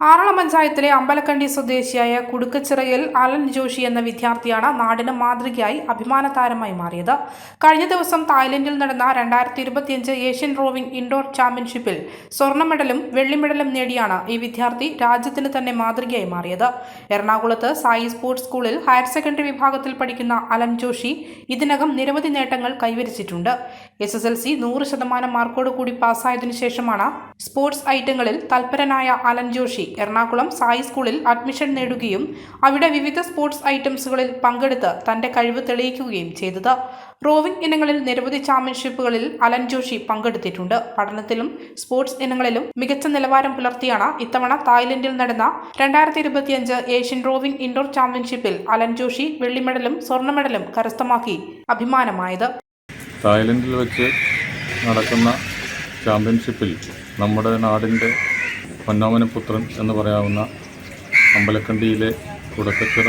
ആറളം പഞ്ചായത്തിലെ അമ്പലക്കണ്ടി സ്വദേശിയായ കുടുക്കച്ചിറയിൽ അലൻ ജോഷി എന്ന വിദ്യാർത്ഥിയാണ് നാടിന് മാതൃകയായി അഭിമാന താരമായി മാറിയത്. കഴിഞ്ഞ ദിവസം തായ്ലൻഡിൽ നടന്ന രണ്ടായിരത്തി ഇരുപത്തിയഞ്ച് ഏഷ്യൻ റോവിംഗ് ഇൻഡോർ ചാമ്പ്യൻഷിപ്പിൽ സ്വർണ മെഡലും വെള്ളി മെഡലും നേടിയാണ് ഈ വിദ്യാർത്ഥി രാജ്യത്തിന് തന്നെ മാതൃകയായി മാറിയത്. എറണാകുളത്ത് സായി സ്പോർട്സ് സ്കൂളിൽ ഹയർ സെക്കൻഡറി വിഭാഗത്തിൽ പഠിക്കുന്ന അലൻ ജോഷി ഇതിനകം നിരവധി നേട്ടങ്ങൾ കൈവരിച്ചിട്ടുണ്ട്. എസ് എസ് എൽ സി നൂറ് ശതമാനം മാർക്കോട് കൂടി പാസ്സായതിനു ശേഷമാണ് സ്പോർട്സ് ഐറ്റങ്ങളിൽ തൽപരനായ അലൻ ജോഷി എറണാകുളം സായി സ്കൂളിൽ അഡ്മിഷൻ നേടുകയും അവിടെ വിവിധ സ്പോർട്സ് ഐറ്റംസുകളിൽ പങ്കെടുത്ത് തന്റെ കഴിവ് തെളിയിക്കുകയും ചെയ്തത്. റോവിംഗ് ഇനങ്ങളിൽ നിരവധി ചാമ്പ്യൻഷിപ്പുകളിൽ അലൻ ജോഷി പങ്കെടുത്തിട്ടുണ്ട്. പഠനത്തിലും സ്പോർട്സ് ഇനങ്ങളിലും മികച്ച നിലവാരം പുലർത്തിയാണ് ഇത്തവണ തായ്ലൻഡിൽ നടന്ന രണ്ടായിരത്തി ഇരുപത്തിയഞ്ച് ഏഷ്യൻ റോവിംഗ് ഇൻഡോർ ചാമ്പ്യൻഷിപ്പിൽ അലൻ ജോഷി വെള്ളി മെഡലും സ്വർണ മെഡലും കരസ്ഥമാക്കി അഭിമാനമായത്. തായ്ലൻഡിൽ വെച്ച് നടക്കുന്ന ചാമ്പ്യൻഷിപ്പിൽ നമ്മുടെ നാടിന്റെ പൊന്നോമനപുത്രൻ എന്ന് പറയാവുന്ന അമ്പലക്കണ്ടിയിലെ കുടക്കച്ചിറ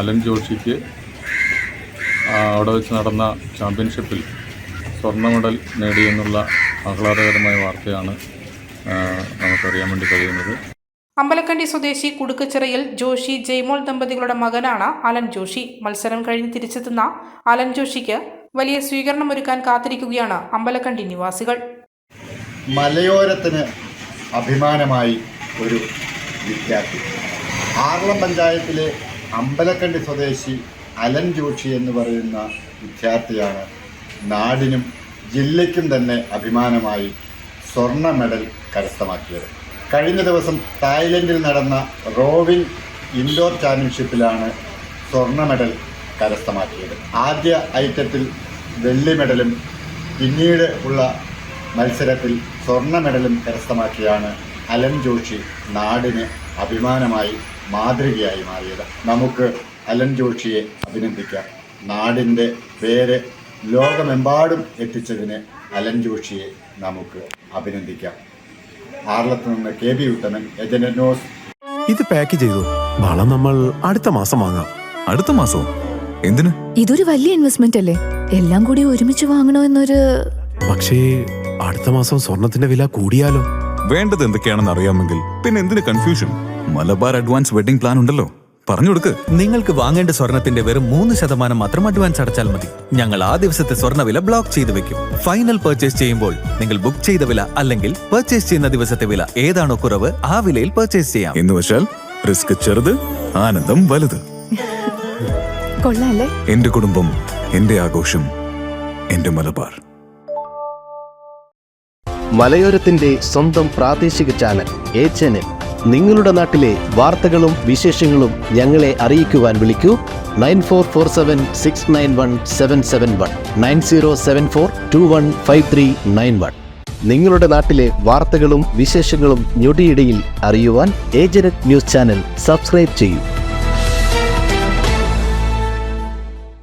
അലൻ ജോഷിക്ക് അവിടെ വെച്ച് നടന്ന ചാമ്പ്യൻഷിപ്പിൽ സ്വർണ മെഡൽ നേടിയെന്നുള്ള ആഹ്ലാദകരമായ വാർത്തയാണ് നമുക്കറിയാൻ വേണ്ടി കഴിയുന്നത്. അമ്പലക്കണ്ടി സ്വദേശി കുടുക്കച്ചിറയിൽ ജോഷി ജയ്മോൾ ദമ്പതികളുടെ മകനാണ് അലൻ ജോഷി. മത്സരം കഴിഞ്ഞ് തിരിച്ചെത്തുന്ന അലൻ ജോഷിക്ക് വലിയ സ്വീകരണം ഒരുക്കാൻ കാത്തിരിക്കുകയാണ് അമ്പലക്കണ്ടി നിവാസികൾ. മലയോരത്തിന് അഭിമാനമായി ഒരു വിദ്യാർത്ഥി. ആറളം പഞ്ചായത്തിലെ അമ്പലക്കണ്ടി സ്വദേശി അലൻ ജോഷി എന്ന് പറയുന്ന വിദ്യാർത്ഥിയാണ് നാടിനും ജില്ലയ്ക്കും തന്നെ അഭിമാനമായി സ്വർണ മെഡൽ കരസ്ഥമാക്കിയത്. കഴിഞ്ഞ ദിവസം തായ്ലൻഡിൽ നടന്ന റോവിംഗ് ഇൻഡോർ ചാമ്പ്യൻഷിപ്പിലാണ് സ്വർണ മെഡൽ കരസ്ഥമാക്കിയത്. ആദ്യ ഐറ്റത്തിൽ വെള്ളി മെഡലും പിന്നീട് ഉള്ള മത്സരത്തിൽ സ്വർണ മെഡലും കരസ്ഥമാക്കിയാണ് അലൻ ജോഷി നാടിന് അഭിമാനമായി മാതൃകയായി മാറിയത്. നമുക്ക് അലൻ ജോഷിയെ അഭിനന്ദിക്കാം. നാടിന്റെ പേര് ലോകമെമ്പാടും എത്തിച്ചതിന് അലൻ ജോഷിയെ നമുക്ക് അഭിനന്ദിക്കാം. ആർലത്ത് നിന്ന് കെ ബി ഉത്തമൻ ഏജന്റ് ഇത് പാക്ക് ചെയ്തു. വളം നമ്മൾ അടുത്ത മാസം വാങ്ങാം. അടുത്ത മാസവും. എന്തിന്? ഇതൊരു വലിയ ഇൻവെസ്റ്റ്മെന്റ് അല്ലേ? എല്ലാം കൂടി ഒരുമിച്ച് വാങ്ങണോ എന്നൊരു പക്ഷേ അടുത്ത മാസം സ്വർണത്തിന്റെ വില കൂടിയാലോ? വേണ്ടത് എന്തൊക്കെയാണെന്ന് അറിയാമെങ്കിൽ പിന്നെ എന്തിന് confusion Malabar advance wedding plan ഉണ്ടല്ലോ. പറഞ്ഞു കൊടുക്ക്. നിങ്ങൾക്ക് വാങ്ങേണ്ട സ്വർണത്തിന്റെ വെറും മൂന്ന് ശതമാനം മാത്രം അഡ്വാൻസ് അടച്ചാൽ മതി. ഞങ്ങൾ ആ ദിവസത്തെ സ്വർണവില ബ്ലോക്ക് ചെയ്ത് വെക്കും. ഫൈനൽ പർച്ചേസ് ചെയ്യുമ്പോൾ നിങ്ങൾ ബുക്ക് ചെയ്ത വില അല്ലെങ്കിൽ പർച്ചേസ് ചെയ്യുന്ന ദിവസത്തെ വില ഏതാണോ കുറവ് ആ വിലയിൽ പർച്ചേസ് ചെയ്യാം. എന്ന് വെച്ചാൽ റിസ്ക് ചെറുത് ആനന്ദം വലുത്. കൊള്ളാല്ലേ? എന്റെ കുടുംബം എന്റെ ആഘോഷം എന്റെ മലബാർ. മലയോരത്തിന്റെ സ്വന്തം പ്രാദേശിക ചാനൽ എ ചാനൽ നിങ്ങളുടെ നാട്ടിലെ വാർത്തകളും വിശേഷങ്ങളും ഞങ്ങളെ അറിയിക്കുവാൻ വിളിക്കൂ. Nine four four seven six nine one seven seven one. Nine zero seven four two one five three nine one. നിങ്ങളുടെ നാട്ടിലെ വാർത്തകളും വിശേഷങ്ങളും ഞൊടിയിടയിൽ അറിയുവാൻ ഏജനറ്റ് ന്യൂസ് ചാനൽ സബ്സ്ക്രൈബ് ചെയ്യൂ.